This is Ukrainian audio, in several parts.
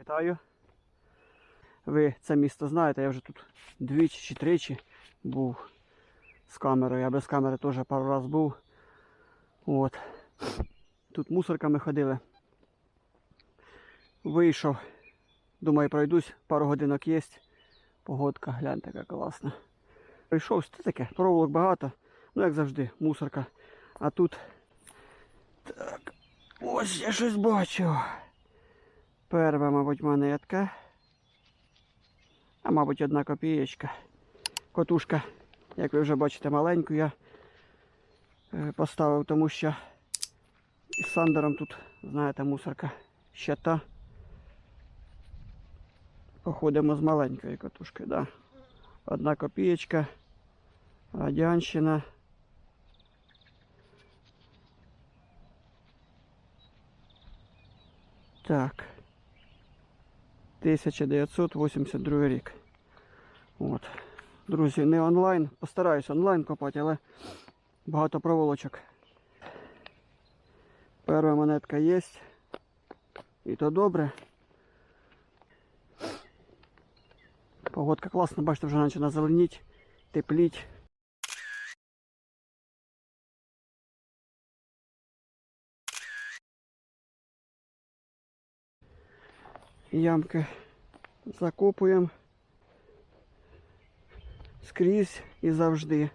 вітаю. Ви це місто знаєте, я вже тут двічі чи тричі був з камерою. Я без камери теж пару разів був. От. Тут мусорками ходили. Вийшов. Думаю, пройдусь, пару годинок є. Погодка, гляньте, яка класна. Прийшов, що таке, проволок багато, ну як завжди, мусорка. А тут. Так. Ось я щось бачу. Перша, мабуть, монетка. А мабуть, одна копієчка. Котушка, як ви вже бачите, маленьку я е, поставив, тому що із Сандером тут, знаєте, мусорка ще та. Походимо з маленькою катушкою, да. Одна копієчка, радянщина. Так. 1982 рік. От. Друзі, не онлайн. Постараюсь онлайн копати, але багато проволочок. Перша монетка є. І то добре. Погодка класна, бачите, вже починає зеленіть, тепліть. Ямки закопуємо скрізь і завжди.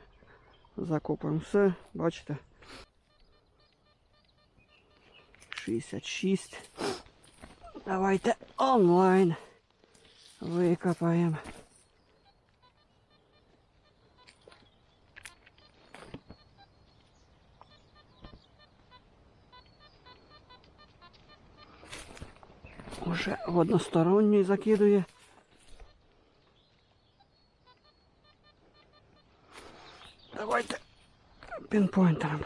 Закопуємо все, бачите. 66. Давайте онлайн викопаємо. Уже в односторонній закидує. Давайте пінпойнтером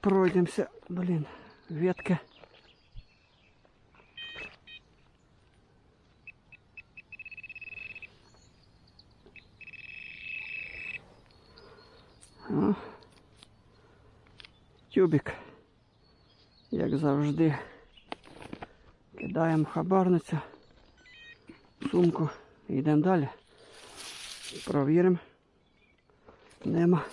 пройдемося. Блін, ветки. Тюбик, як завжди. Кидаємо хабарницю, сумку йдемо далі. Провіримо. Нема.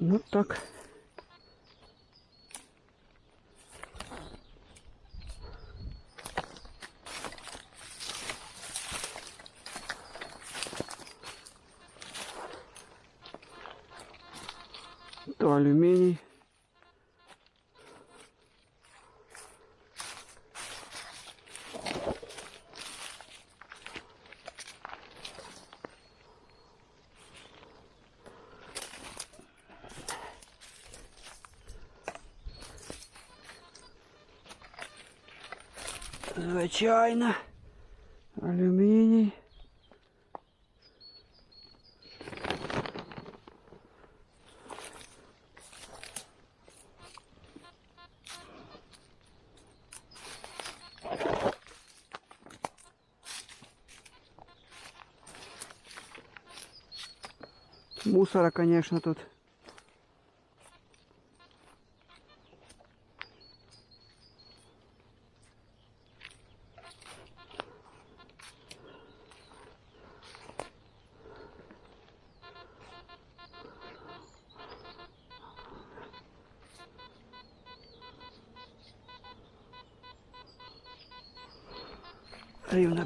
Ну так. Алюминий. Звичайно. Алюміній. Мусора, конечно, тут.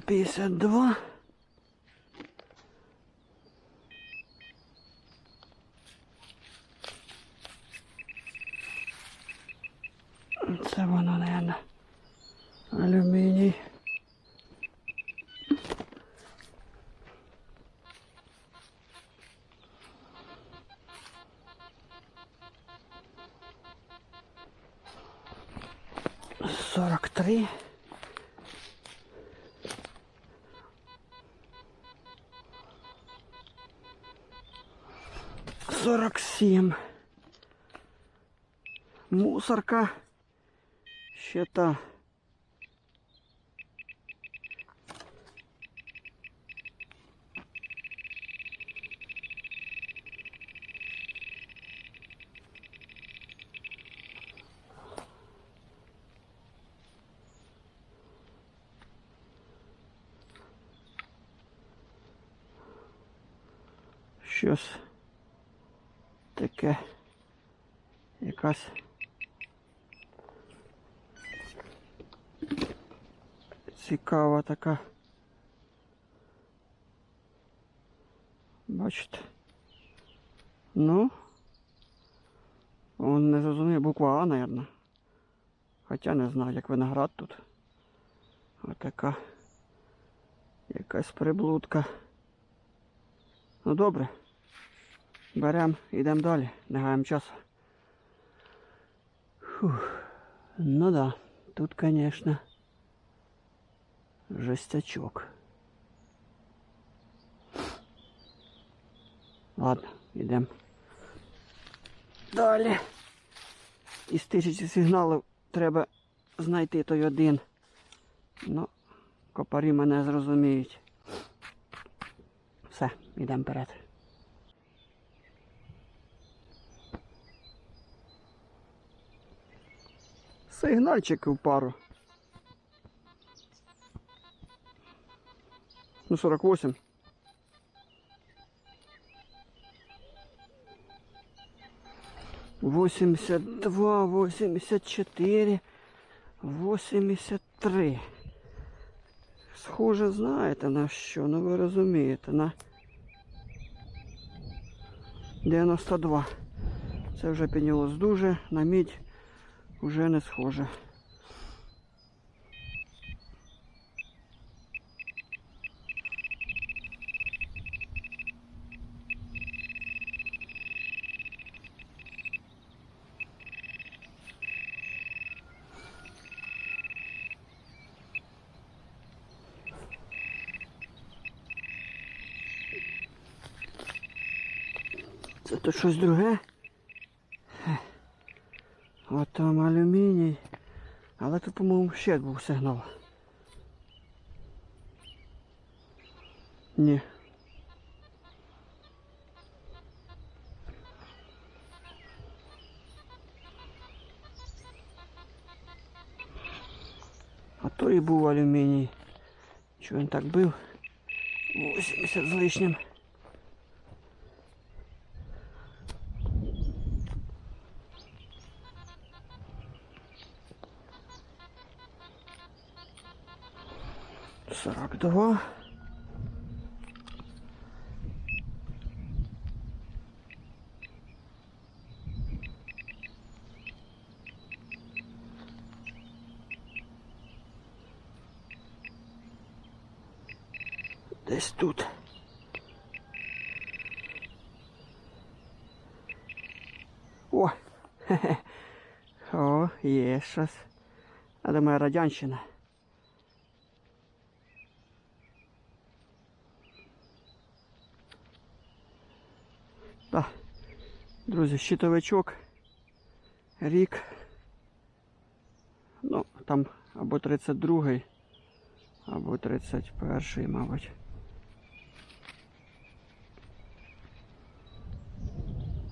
Рівно 52. Це воно, наверное, алюміній. мусорка. Щита. Щось таке якась цікава така. Бачите? Ну, он не зрозумів, буква А, наверное. Хоча не знаю, як виноград тут. Отака якась приблудка. Ну добре. Беремо, йдемо далі, не гаємо часу. Фух. Ну да, тут, конечно, жестячок. Ладно, йдемо. Далі. Із тисячі сигналів треба знайти той один. Ну, копарі мене зрозуміють. Все, йдемо вперед. Сигнальчики в пару. Ну, 48. Восемьдесят два, восемьдесят четыре, восемьдесят три. Схоже, знаєте на що, ну ви розумієте, на 92. Це вже піднялось дуже, на мідь вже не схоже. Це то щось друге. От там алюміній. Але тут, по-моєму, ще був сигнал. Ні. А то і був алюміній. Чого він так бив? 80 з лишнім. Сорок. Десь тут. О! Хе-хе. О, є щось. А думаю, радянщина. Так, друзі, щитовичок, рік. Ну, там або 32-й, або 31-й, мабуть.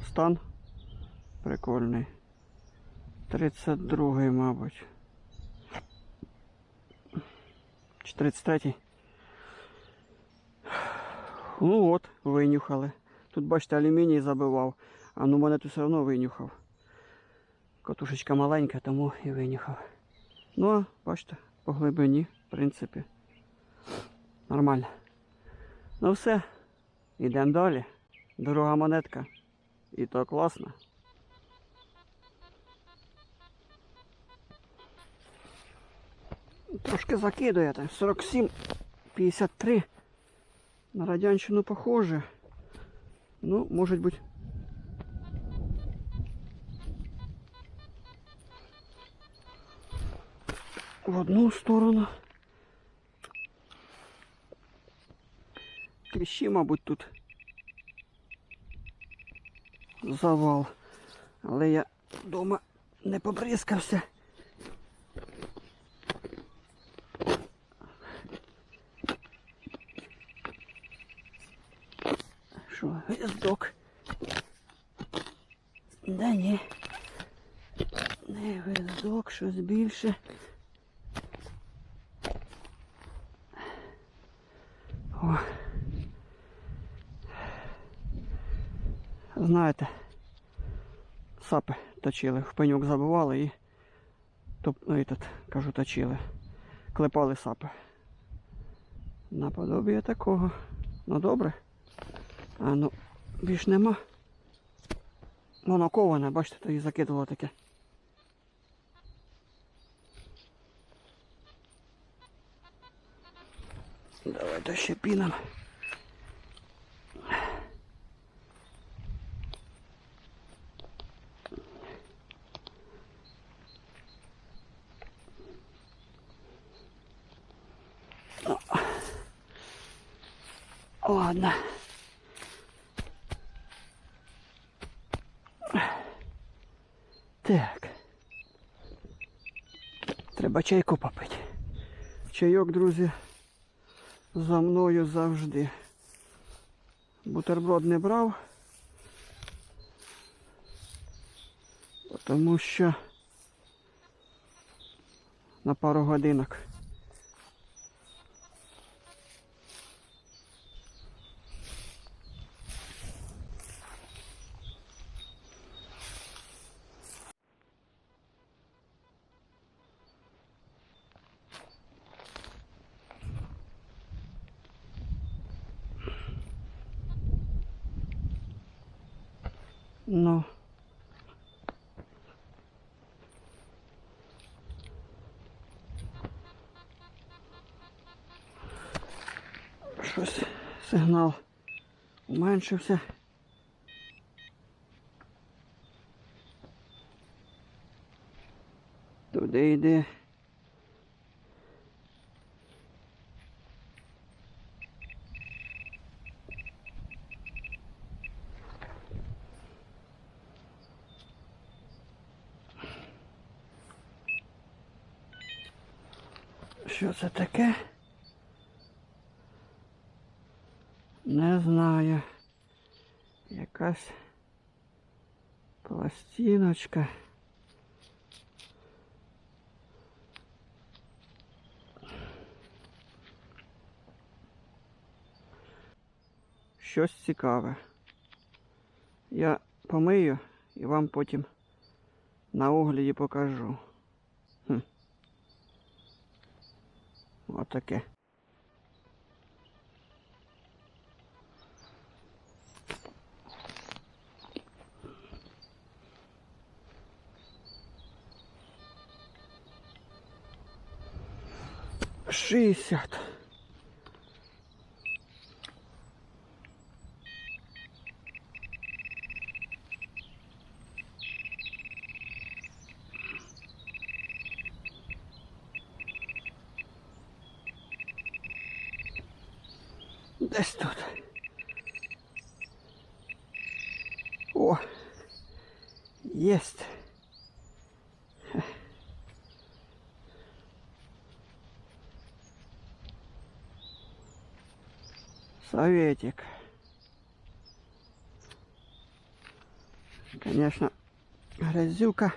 Стан прикольний. 32-й, мабуть. Чи 33-й? Ну от, винюхали. Тут, бачите, алюміній забивав, а ну мене тут все одно винюхав. Катушечка маленька, тому і винюхав. Ну, а, бачите, по глибині, в принципі. Нормально. Ну все, йдемо далі. Дорога монетка. І то класно. Трошки закидуєте. 47, 53. На радянщину похоже. Ну, может быть. В одну сторону. Кліщі, мабуть, тут завал. Але я вдома не побризкався. Що, гвіздок? Да ні. Не гвіздок, щось більше. О. знаєте, сапи точили, в пеньок забивали і топ, ну, этот, кажу, точили. Клепали сапи. Наподобіє такого. Ну добре. А ну, більш нема. Воно коване, бачите, то і закидало таке. Давайте ще піном. Ладно. Так. Треба чайку попити. Чайок, друзі, за мною завжди. Бутерброд не брав. Тому що на пару годинок. Ну. Щось сигнал уменшився. Туди йде. Що це таке? Не знаю. Якась пластиночка. Щось цікаве. Я помию і вам потім на огляді покажу. Отаке. Шістдесят. Десь тут. О, єсть Советик. Конечно, грязюка.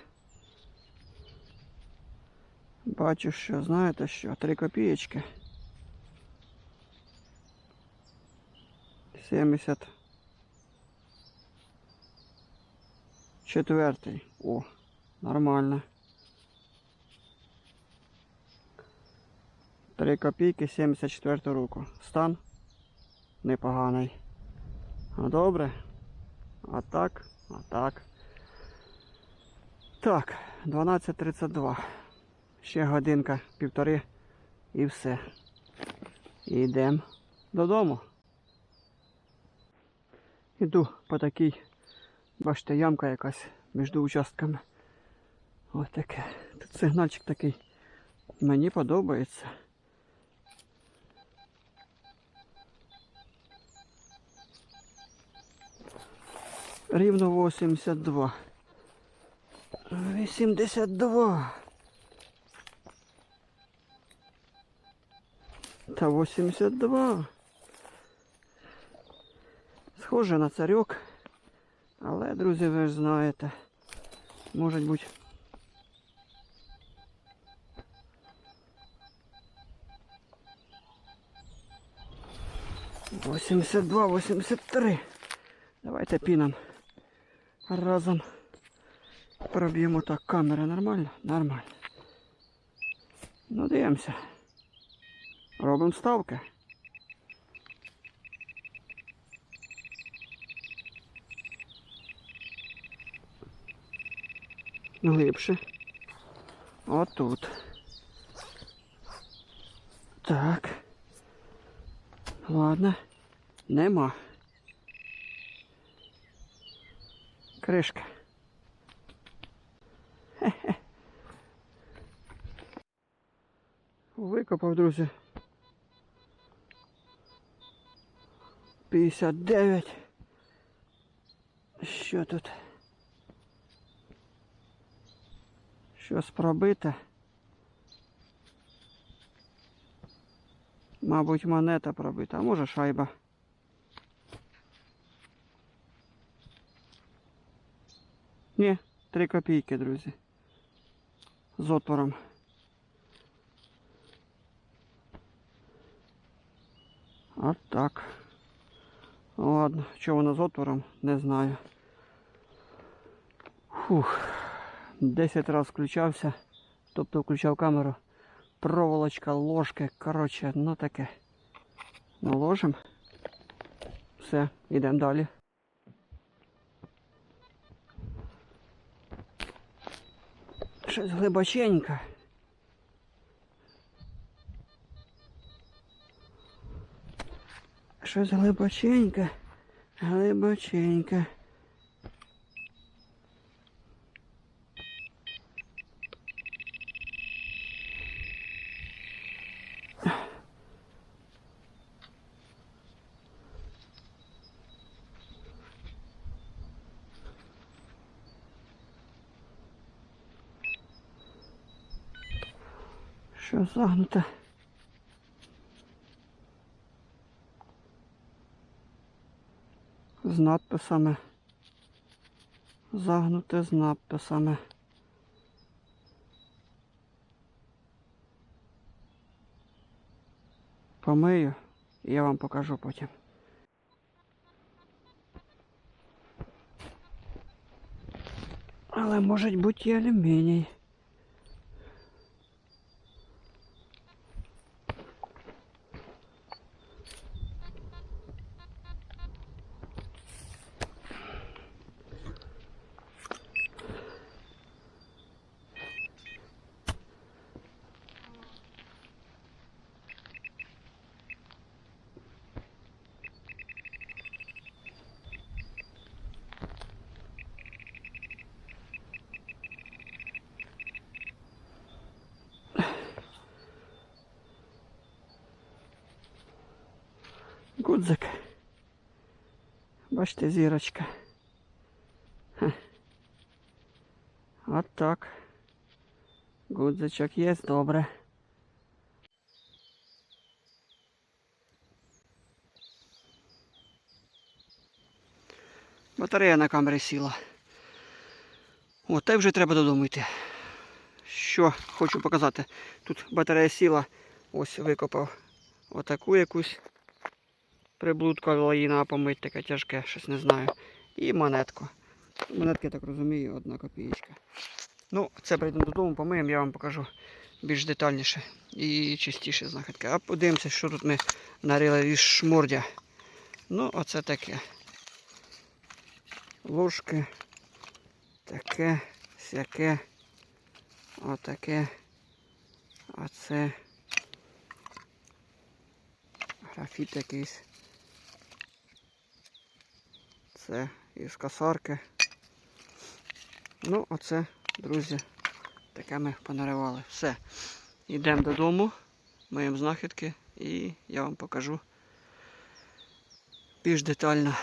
Бачу, що знаєте що, три копієчки. 70. Четвертий. О, нормально. Три копійки 74 року. Стан непоганий. Добре. А так, а так. Так, 12.32. Ще годинка, півтори і все. Йдемо додому. Іду по такій, бачите, ямка якась між участками. Ось таке. Тут сигнальчик такий. Мені подобається. Рівно 82. 82. Та 82. Схоже на царьок. Але, друзі, ви ж знаєте. Може бути. Восемьдесят два, восемьдесят три. Давайте піном разом проб'ємо так. Камера нормально? Нормально. Ну, дивимося. Робимо ставки. Глибше. Отут. Так. Ладно. Нема. Кришка. Хе-хе. Викопав, друзі. 59. Що тут? Щось пробите. Мабуть, монета пробита, а може шайба. Ні, 3 копійки, друзі. З отвором. От так. Ладно, що воно з отвором, не знаю. Фух. 10 разів включався, тобто включав камеру. Проволочка, ложки, коротше, ну таке. Наложим. Все, йдемо далі. Щось глибоченьке. Щось глибоченьке, глибоченько. Що загнуте? З надписами. Загнуте з надписами. Помию я вам покажу потім. Але може бути і алюміній. Гудзик. Бачите, зірочка. Хе. От так. Гудзичок є, добре. Батарея на камері сіла. От, та й вже треба додому йти. Що хочу показати. Тут батарея сіла, ось викопав отаку якусь приблудку лаїна помить, таке тяжке, щось не знаю. І монетку. Монетки, так розумію, одна копієчка. Ну, це прийдемо додому, помиємо, я вам покажу більш детальніше і чистіше знахідки. А подивимося, що тут ми нарили із шмурдя. Ну, оце таке. Ложки. Таке, сяке. Отаке. Оце. Графіт якийсь. Це із косарки. Ну, оце, друзі, таке ми понаривали. Все. Йдемо додому, миємо знахідки і я вам покажу більш детально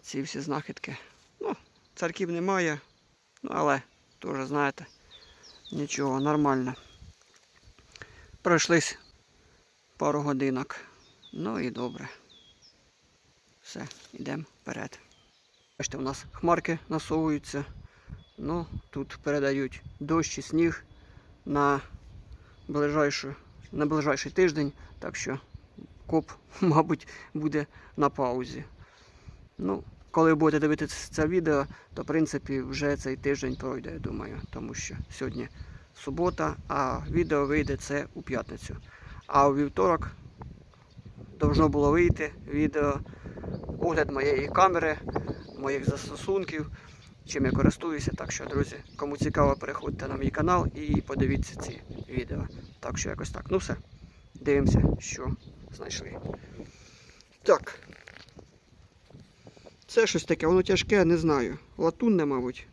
ці всі знахідки. Ну, царків немає, ну але теж знаєте, нічого, нормально. Пройшлись пару годинок. Ну і добре. Все, йдемо вперед. Бачите, у нас хмарки насовуються. Ну, тут передають дощ і сніг на ближайшу, на ближайший тиждень, так що коп, мабуть, буде на паузі. Ну, коли будете дивитися це відео, то в принципі вже цей тиждень пройде, я думаю, тому що сьогодні субота, а відео вийде це у п'ятницю. А у вівторок должно було вийти відео огляд моєї камери, моїх застосунків, чим я користуюся. Так що, друзі, кому цікаво, переходьте на мій канал і подивіться ці відео. Так що якось так. Ну все. Дивимося, що знайшли. Так. Це щось таке, воно тяжке, не знаю. Латунне, мабуть.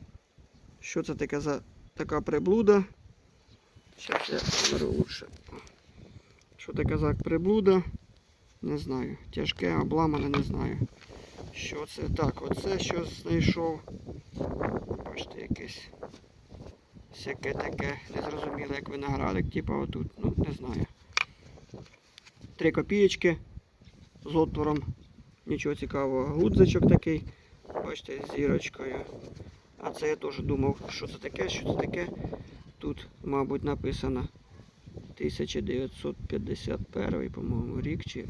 Що це таке за така приблуда? Зараз я беру лучше. Що таке за приблуда? Не знаю. Тяжке, обламане, не знаю. Що це? Так, оце що знайшов. Бачите, якесь. Всяке таке незрозуміле, як виноградик, типа отут, ну не знаю. Три копієчки з отвором. Нічого цікавого. Гудзичок такий. Бачите, з зірочкою. А це я теж думав, що це таке, що це таке. Тут, мабуть, написано 1951, по-моєму, рік чи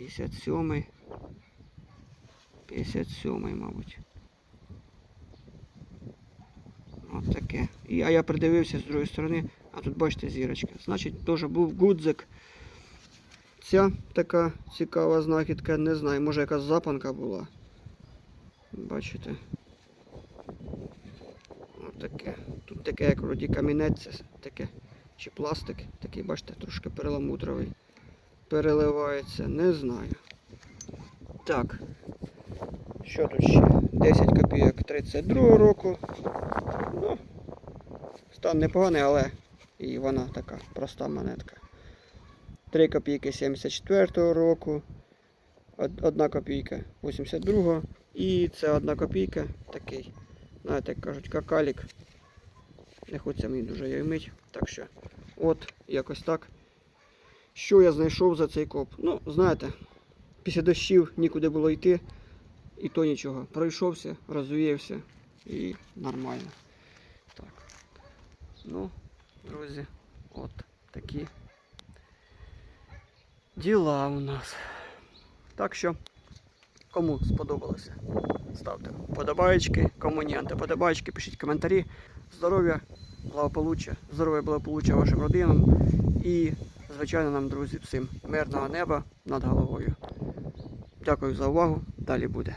57. 57, мабуть. От таке. І, я придивився з другої сторони, а тут бачите зірочка. Значить, теж був гудзик. Ця така цікава знахідка, не знаю, може якась запанка була. Бачите? От таке. Тут таке, як вроді камінець, таке, чи пластик, такий, бачите, трошки перламутровий. Переливається, не знаю. Так. Що тут ще? 10 копійок 32 року. Ну, стан непоганий, але і вона така проста монетка. 3 копійки 74 року. од- Одна копійка 82 і це одна копійка такий. Знаєте, як кажуть, какалік. Не хочеться мені дуже її мить. Так що, от, якось так. Що я знайшов за цей коп? Ну, знаєте, після дощів нікуди було йти. І то нічого. Пройшовся, розвіявся і нормально. Так. Ну, друзі, от такі діла у нас. Так що, кому сподобалося, ставте вподобаєчки, кому ні антиподобаєчки, пишіть коментарі. Здоров'я, благополуччя, здоров'я, благополуччя вашим родинам і, звичайно, нам, друзі, всім мирного неба над головою. Дякую за увагу. Далі буде.